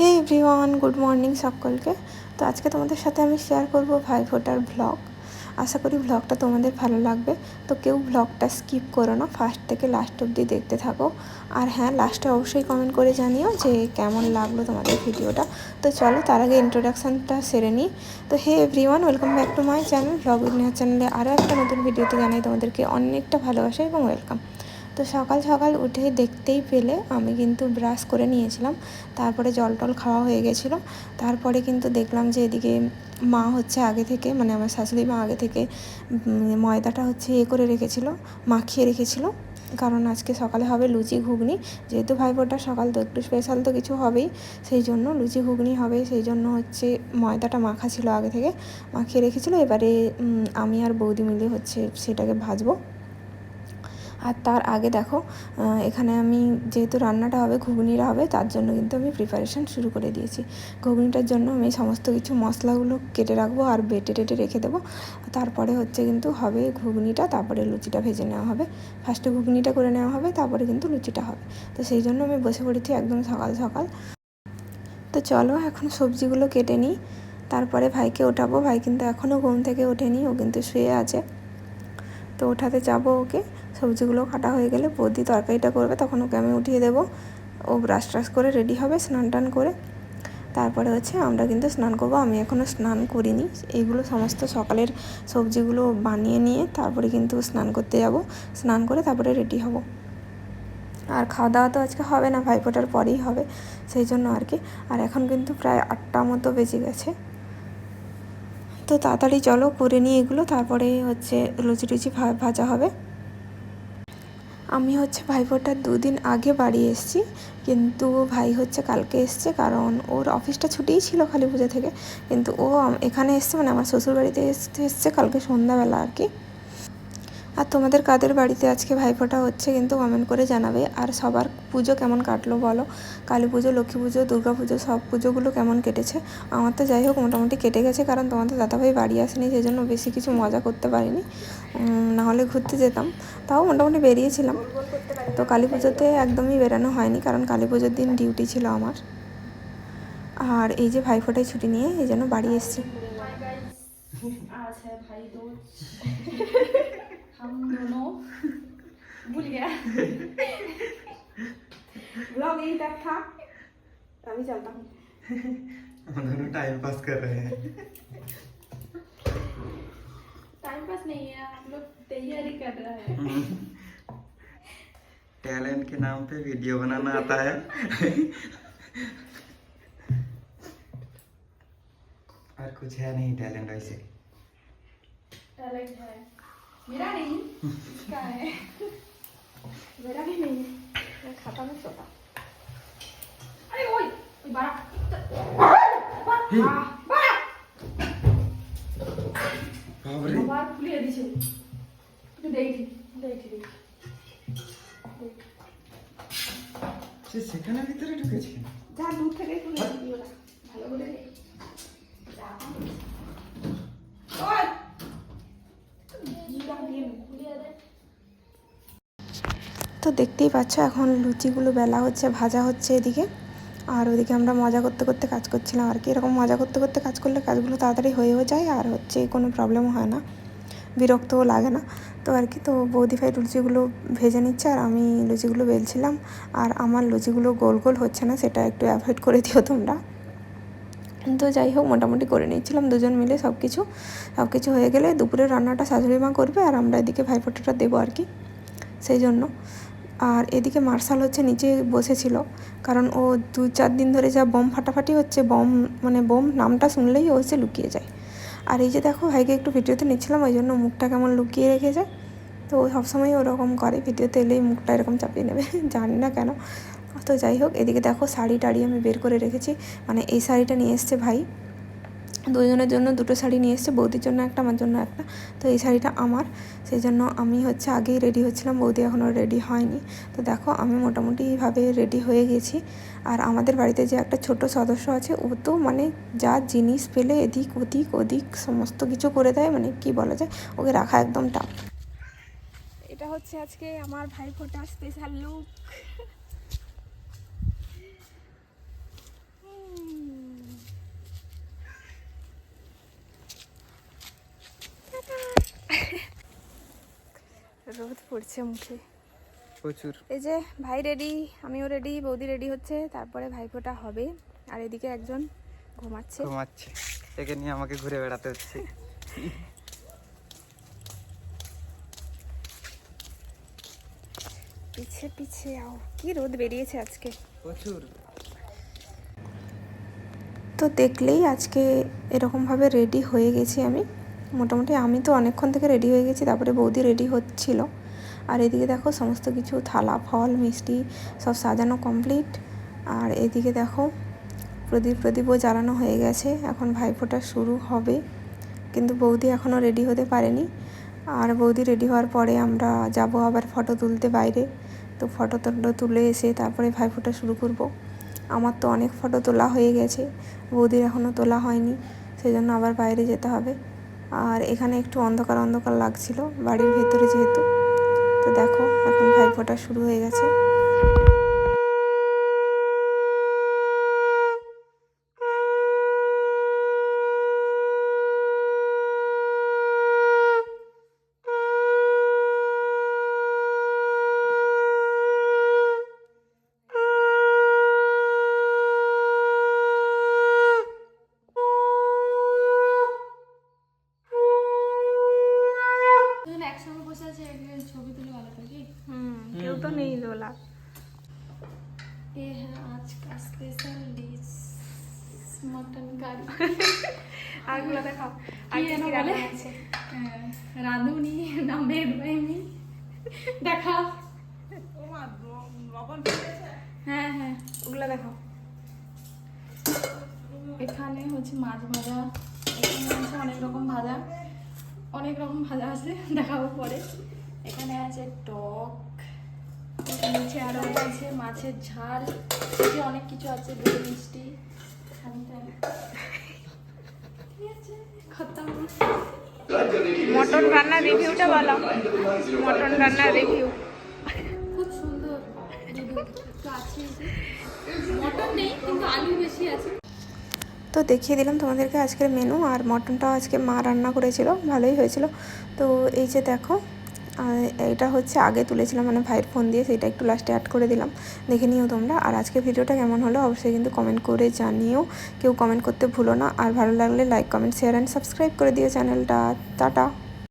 হে everyone, good morning সকলকে। তো আজকে তোমাদের সাথে আমি শেয়ার করব ভাই ফোটার ব্লগ। আশা করি ব্লগটা তোমাদের ভালো লাগবে। তো কেউ ব্লগটা স্কিপ করো না, ফার্স্ট থেকে লাস্ট অবধি দেখতে থাকো। আর হ্যাঁ লাস্টে অবশ্যই কমেন্ট করে জানিও যে কেমন লাগল তোমাদের ভিডিওটা। তো চলো তার আগে ইন্ট্রোডাকশানটা সেরে নিই। তো hey everyone welcome back to my channel blog winner চ্যানেলে আরও একটা নতুন ভিডিওতে জানাই তোমাদেরকে অনেকটা ভালোবাসা এবং ওয়েলকাম তো সকাল সকাল উঠে দেখতেই পেলে, আমি কিন্তু ব্রাশ করে নিয়েছিলাম। তারপরে জল টল খাওয়া হয়ে গেছিল। তারপরে কিন্তু দেখলাম যে এদিকে মা হচ্ছে আগে থেকে মানে আমার শাশুড়ি মা আগে থেকে ময়দাটা হচ্ছে এ করে রেখেছিলো, মাখিয়ে রেখেছিলো। কারণ আজকে সকালে হবে লুচি ঘুগনি। যেহেতু ভাইফোঁটা সকাল তো একটু স্পেশাল তো কিছু হবেই, সেই জন্য লুচি ঘুগনি হবে। সেই জন্য হচ্ছে ময়দাটা মাখা ছিল আগে থেকে, মাখিয়ে রেখেছিলো। এবারে আমি আর বৌদি মিলে হচ্ছে সেটাকে ভাজবো। আর তার আগে দেখো এখানে আমি যেহেতু রান্নাটা হবে ঘুগনিটা হবে, তার জন্য কিন্তু আমি প্রিপারেশান শুরু করে দিয়েছি। ঘুগনিটার জন্য আমি সমস্ত কিছু মশলাগুলো কেটে রাখব আর বেটে টেটে রেখে দেবো। তারপরে হচ্ছে কিন্তু হবে ঘুগনিটা, তারপরে লুচিটা ভেজে নেওয়া হবে। ফার্স্টে ঘুগনিটা করে নেওয়া হবে, তারপরে কিন্তু লুচিটা হবে। তো সেই জন্য আমি বসে পড়েছি একদম সকাল সকাল। তো চলো এখন সবজিগুলো কেটে নিই। তারপরে ভাইকে ওঠাবো, ভাই কিন্তু এখনও ঘুম থেকে ওঠেনি, ও কিন্তু শুয়ে আছে। তো ওঠাতে যাব ওকে। সবজিগুলো কাটা হয়ে গেলে বৌদি তরকারিটা করবে, তখন ওকে আমি উঠিয়ে দেবো। ও ব্রাশ ট্রাশ করে রেডি হবে, স্নান টান করে। তারপরে হচ্ছে আমরা কিন্তু স্নান করব। আমি এখনও স্নান করিনি। এইগুলো সমস্ত সকালের সবজিগুলো বানিয়ে নিয়ে তারপরে কিন্তু স্নান করতে যাব। স্নান করে তারপরে রেডি হব। আর খাওয়া দাওয়া তো আজকে হবে না, ভাইফোঁটার পরেই হবে, সেই জন্য আর কি। আর এখন কিন্তু প্রায় আটটা মতো বেজে গেছে। তো তাড়াতাড়ি চলো, করে নিয়ে এগুলো। তারপরে হচ্ছে লুচি টুচি ভাজা হবে। আমি হচ্ছে ভাইফোঁটার দুদিন আগে বাড়ি এসেছি, কিন্তু ভাই হচ্ছে কালকে এসছে, কারণ ওর অফিসটা ছুটিই ছিল কালী পুজো থেকে, কিন্তু ও এখানে এসছে মানে আমার শ্বশুরবাড়িতে এসতে এসছে কালকে সন্ধ্যাবেলা আর কি। আর তোমাদের কাদের বাড়িতে আজকে ভাইফোঁটা হচ্ছে কিন্তু কমেন্ট করে জানাবে। আর সবার পুজো কেমন কাটলো বলো? কালী পুজো লক্ষ্মী পুজো দুর্গা পুজো সব পুজোগুলো কেমন কেটেছে? আমার তো যাই হোক মোটামুটি কেটে গেছে কারণ তোমাদের দাদাভাই বাড়ি আসেনি সেই জন্য বেশি কিছু মজা করতে পারিনি। নাহলে ঘুরতে যেতাম তাও মোটামুটি বেরিয়েছিলাম। তো কালী পুজোতে একদমই বেরানো হয়নি কারণ কালী পুজোর দিন ডিউটি ছিল আমার। আর এই যে ভাইফোঁটায় ছুটি নিয়ে এই জন্য বাড়ি এসছি। আচ্ছা হ্যাঁ ভাই हम दोनों भूल गया। ब्लॉग यही तक था। अभी चलता हूँ। हम दोनों टाइम पास कर रहे हैं। टाइम पास नहीं है हम लोग तैयारी कर रहे हैं। टैलेंट के नाम पे वीडियो बनाना आता है। और कुछ है नहीं टैलेंट वैसे। टैलेंट है। मेरा नहीं इसका है मेरा भी नहीं है मैं खाता में सोता अरे ओए ओए बारा बारा बारा बाप रे আবার খুলিয়ে দিছে একটু দেখি দেখি দেখি সে সেখানে ভিতরে ঢুকেছে যা দূর থেকে খুলে দিও না ভালো করে যা। তো দেখতেই পাচ্ছ, এখন লুচিগুলো বেলা হচ্ছে, ভাজা হচ্ছে এদিকে। আর ওদিকে আমরা মজা করতে করতে কাজ করছিলাম। আর কি এরকম মজা করতে করতে কাজ করলে কাজগুলো তাড়াতাড়ি হয়েও যায়, আর হচ্ছে কোনো প্রবলেমও হয় না। বিরক্তও লাগে না। তো আর কি, তো বৌদি ভাই লুচিগুলো ভেজে নিচ্ছে, আর আমি লুচিগুলো বেলছিলাম। আর আমার লুচিগুলো গোল গোল হচ্ছে না, সেটা একটু অ্যাভয়েড করে দিও তোমরা। তো যাই হোক, মোটামুটি করে নিচ্ছিলাম দুজন মিলে সব কিছু সব কিছু হয়ে গেলে দুপুরের রান্নাটা শাশুড়ি মা করবে, আর আমরা এদিকে ভাইফোঁটাটা দেবো আর কি, সেই জন্য। আর এদিকে মার্শাল হচ্ছে নিচে বসেছিল, কারণ ও দু চার দিন ধরে যা বম ফাটাফাটি হচ্ছে, বম মানে বোম নামটা শুনলেই ও হচ্ছে লুকিয়ে যায়। আর এই যে দেখো, ভাইকে একটু ভিডিওতে নিচ্ছিলাম, ওই জন্য মুখটা কেমন লুকিয়ে রেখেছে। তো সবসময় ওরকম করে, ভিডিওতে এলেই মুখটা এরকম চাপিয়ে নেবে, জানি না কেন। তো যাই হোক, এদিকে দেখো শাড়ি টাড়ি আমি বের করে রেখেছি মানে এই শাড়িটা নিয়ে এসছে ভাই। দুজনের জন্য দুটো শাড়ি নিয়ে এসছে, বৌদির জন্য একটা, আমার জন্য একটা। তো এই শাড়িটা আমার। সেই জন্য আমি হচ্ছে আগেই রেডি হচ্ছিলাম, বৌদি এখনও রেডি হয়নি। তো দেখো, আমি মোটামুটিভাবে রেডি হয়ে গেছি। আর আমাদের বাড়িতে যে একটা ছোট সদস্য আছে, ও তো মানে যা জিনিস পেলে এদিক ওদিক ওদিক সমস্ত কিছু করে দেয় মানে কি বলা যায়, ওকে রাখা একদম টাফ এটা হচ্ছে আজকে আমার ভাইফোঁটার স্পেশাল লুক পড়ছে মুখে। প্রচুর। এই যে ভাই রেডি আমিও রেডি বৌদি রেডি হচ্ছে তারপরে ভাইফোঁটা হবে। আর এদিকে একজন ঘুমাচ্ছে। ঘুমাচ্ছে। একে নিয়ে আমাকে ঘুরে বেড়াতে হচ্ছে। পিছে পিছে আও কি রোদ বেরিয়েছে আজকে। প্রচুর। তো দেখলেই আজকে এরকমভাবে রেডি হয়ে গেছি আমি। মোটামুটি আমি তো অনেকক্ষণ থেকে রেডি হয়ে গেছি, তারপরে বৌদি রেডি হচ্ছিল। আর এদিকে দেখো সমস্ত কিছু, থালা, ফল, মিষ্টি সব সাজানো কমপ্লিট আর এদিকে দেখো প্রদীপ, প্রদীপও জ্বালানো হয়ে গেছে, এখন ভাইফোঁটা শুরু হবে। কিন্তু বৌদি এখনও রেডি হতে পারেনি। আর বৌদি রেডি হওয়ার পরে আমরা যাব আবার ফটো তুলতে বাইরে। তো ফটো টটো তুলে এসে তারপরে ভাইফোঁটা শুরু করব। আমার তো অনেক ফটো তোলা হয়ে গেছে, বৌদির এখনও তোলা হয়নি সেই জন্য আবার বাইরে যেতে হবে। আর এখানে একটু অন্ধকার অন্ধকার লাগছিল বাড়ির ভেতরে যেহেতু। তো দেখো, এখন ভাইফোঁটা শুরু হয়ে গেছে দুজন একসঙ্গে বসে আছে একদিন ছবি তুলে ভালো থাকি হুম কেউ তো নেই লোলা এ হ্যাঁ আজ স্পেশাল ডিশ মটন কারি আগলা দেখাও আগে রাঁধুনি না মেড বাইনি দেখাও হ্যাঁ হ্যাঁ। ওগুলা দেখাও। এখানে হচ্ছে মাছ ভাজা। এখানে হচ্ছে অনেক রকম ভাজা। অনেক রকম ভাজা আছে দেখাবো পরে। এখানে আছে টক নিচে আরও আছে মাছের ঝাল নিচে অনেক কিছু আছে দই মিষ্টি মটন রান্নার রিভিউটা বলো। মটন রান্নার রিভিউ। খুব সুন্দর। আছে মটন নেই কিন্তু আলু বেশি আছে। তো দেখিয়ে দিলাম তোমাদেরকে আজকের মেনু আর মটনটাও আজকে মা রান্না করেছিল ভালোই হয়েছিল। তো এই যে দেখো এটা হচ্ছে আগে তুলেছিলাম মানে ভাইয়ের ফোন দিয়ে, সেটা একটু লাস্টে অ্যাড করে দিলাম। দেখে নিও তোমরা। আর আজকে ভিডিওটা কেমন হলো, অবশ্যই কিন্তু কমেন্ট করে জানিও। কেউ কমেন্ট করতে ভুলো না। আর ভালো লাগলে like comment share and subscribe করে দিও চ্যানেলটা টাটা।